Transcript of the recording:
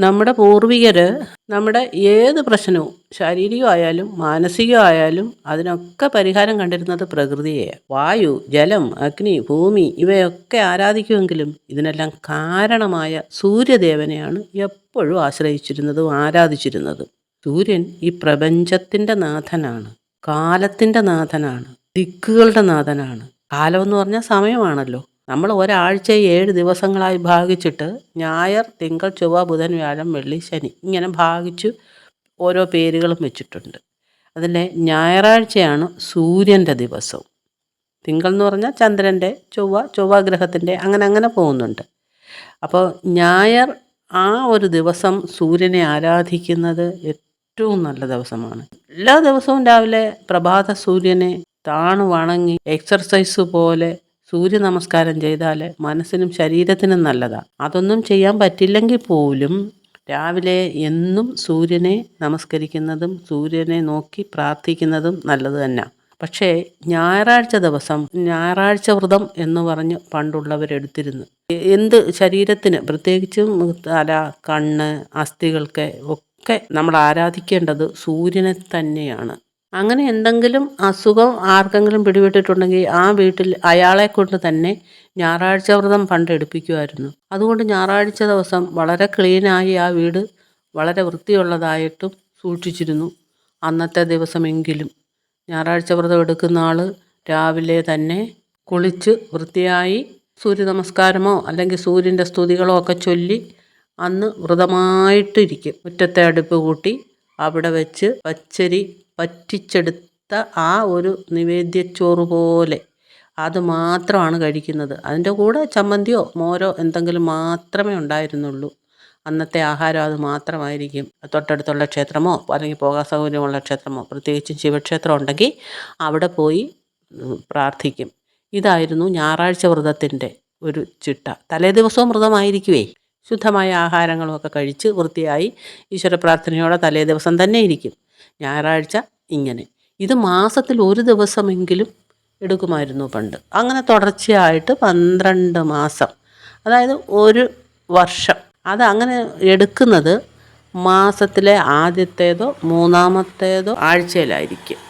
നമ്മുടെ പൂർവികർ നമ്മുടെ ഏത് പ്രശ്നവും ശാരീരികമായാലും മാനസികമായാലും അതിനൊക്കെ പരിഹാരം കണ്ടിരുന്നത് പ്രകൃതിയെയാണ് വായു ജലം അഗ്നി ഭൂമി ഇവയൊക്കെ ആരാധിക്കുമെങ്കിലും ഇതിനെല്ലാം കാരണമായ സൂര്യദേവനെയാണ് എപ്പോഴും ആശ്രയിച്ചിരുന്നതും ആരാധിച്ചിരുന്നതും. സൂര്യൻ ഈ പ്രപഞ്ചത്തിന്റെ നാഥനാണ് കാലത്തിന്റെ നാഥനാണ് ദിക്കുകളുടെ നാഥനാണ്. കാലം എന്ന് പറഞ്ഞാൽ സമയമാണല്ലോ. നമ്മൾ ഒരാഴ്ച ഏഴ് ദിവസങ്ങളായി ഭാഗിച്ചിട്ട് ഞായർ തിങ്കൾ ചൊവ്വ ബുധൻ വ്യാഴം വെള്ളി ശനി ഇങ്ങനെ ഭാഗിച്ചു ഓരോ പേരുകളും വെച്ചിട്ടുണ്ട്. അതിലെ ഞായറാഴ്ചയാണ് സൂര്യന്റെ ദിവസം. തിങ്കൾ എന്ന് പറഞ്ഞാൽ ചന്ദ്രന്റെ ചൊവ്വ ചൊവ്വ ഗ്രഹത്തിന്റെ അങ്ങനെ അങ്ങനെ പോകുന്നുണ്ട്. അപ്പോൾ ഞായർ ആ ഒരു ദിവസം സൂര്യനെ ആരാധിക്കുന്നത് ഏറ്റവും നല്ല ദിവസമാണ്. എല്ലാ ദിവസവും രാവിലെ പ്രഭാത സൂര്യനെ താണു വണങ്ങി എക്സർസൈസ് പോലെ സൂര്യ നമസ്കാരം ചെയ്താൽ മനസ്സിനും ശരീരത്തിനും നല്ലതാണ് അതൊന്നും ചെയ്യാൻ പറ്റില്ലെങ്കിൽ പോലും രാവിലെ എന്നും സൂര്യനെ നമസ്കരിക്കുന്നതും സൂര്യനെ നോക്കി പ്രാർത്ഥിക്കുന്നതും നല്ലത് തന്നെ. പക്ഷേ ഞായറാഴ്ച ദിവസം ഞായറാഴ്ച വ്രതം എന്ന് പറഞ്ഞ് പണ്ടുള്ളവരെടുത്തിരുന്നു. എന്ത് ശരീരത്തിന് പ്രത്യേകിച്ചും തല കണ്ണ് അസ്ഥികൾക്ക് ഒക്കെ നമ്മൾ ആരാധിക്കേണ്ടത് സൂര്യനെ തന്നെയാണ്. അങ്ങനെ എന്തെങ്കിലും അസുഖം ആർക്കെങ്കിലും പിടിപെട്ടിട്ടുണ്ടെങ്കിൽ ആ വീട്ടിൽ അയാളെ കൊണ്ട് തന്നെ ഞായറാഴ്ച വ്രതം പണ്ട് എടുപ്പിക്കുമായിരുന്നു അതുകൊണ്ട് ഞായറാഴ്ച ദിവസം വളരെ ക്ലീനായി ആ വീട് വളരെ വൃത്തിയുള്ളതായിട്ടും സൂക്ഷിച്ചിരുന്നു അന്നത്തെ ദിവസമെങ്കിലും. ഞായറാഴ്ച വ്രതം എടുക്കുന്ന ആൾ രാവിലെ തന്നെ കുളിച്ച് വൃത്തിയായി സൂര്യ നമസ്കാരമോ അല്ലെങ്കിൽ സൂര്യന്റെ സ്തുതികളോ ഒക്കെ ചൊല്ലി അന്ന് വ്രതമായിട്ടിരിക്കും. മുറ്റത്തെ അടുപ്പ് കൂട്ടി അവിടെ വെച്ച് പച്ചരി പറ്റിച്ചെടുത്ത ആ ഒരു നിവേദ്യച്ചോറ് പോലെ അത് മാത്രമാണ് കഴിക്കുന്നത്. അതിന്റെ കൂടെ ചമ്മന്തിയോ മോരോ എന്തെങ്കിലും മാത്രമേ ഉണ്ടായിരുന്നുള്ളൂ. അന്നത്തെ ആഹാരം അത് മാത്രമായിരിക്കും. തൊട്ടടുത്തുള്ള ക്ഷേത്രമോ അല്ലെങ്കിൽ പോകാൻ സൗകര്യമുള്ള ക്ഷേത്രമോ പ്രത്യേകിച്ചും ശിവക്ഷേത്രം ഉണ്ടെങ്കിൽ അവിടെ പോയി പ്രാർത്ഥിക്കും. ഇതായിരുന്നു ഞായറാഴ്ച വ്രതത്തിന്റെ ഒരു ചിട്ട. തലേ ദിവസവും വ്രതമായിരിക്കുവേ? ശുദ്ധമായ ആഹാരങ്ങളുമൊക്കെ കഴിച്ച് വൃത്തിയായി ഈശ്വര പ്രാർത്ഥനയോടെ തലേ ദിവസം തന്നെ ഇരിക്കും. ഞായറാഴ്ച ഇങ്ങനെ. ഇത് മാസത്തിൽ ഒരു ദിവസമെങ്കിലും എടുക്കുമായിരുന്നു പണ്ട്. അങ്ങനെ തുടർച്ചയായിട്ട് പന്ത്രണ്ട് മാസം. അതായത് ഒരു വർഷം. അത് അങ്ങനെ എടുക്കുന്നത് മാസത്തിലെ ആദ്യത്തേതോ മൂന്നാമത്തേതോ ആഴ്ചയിലായിരിക്കും.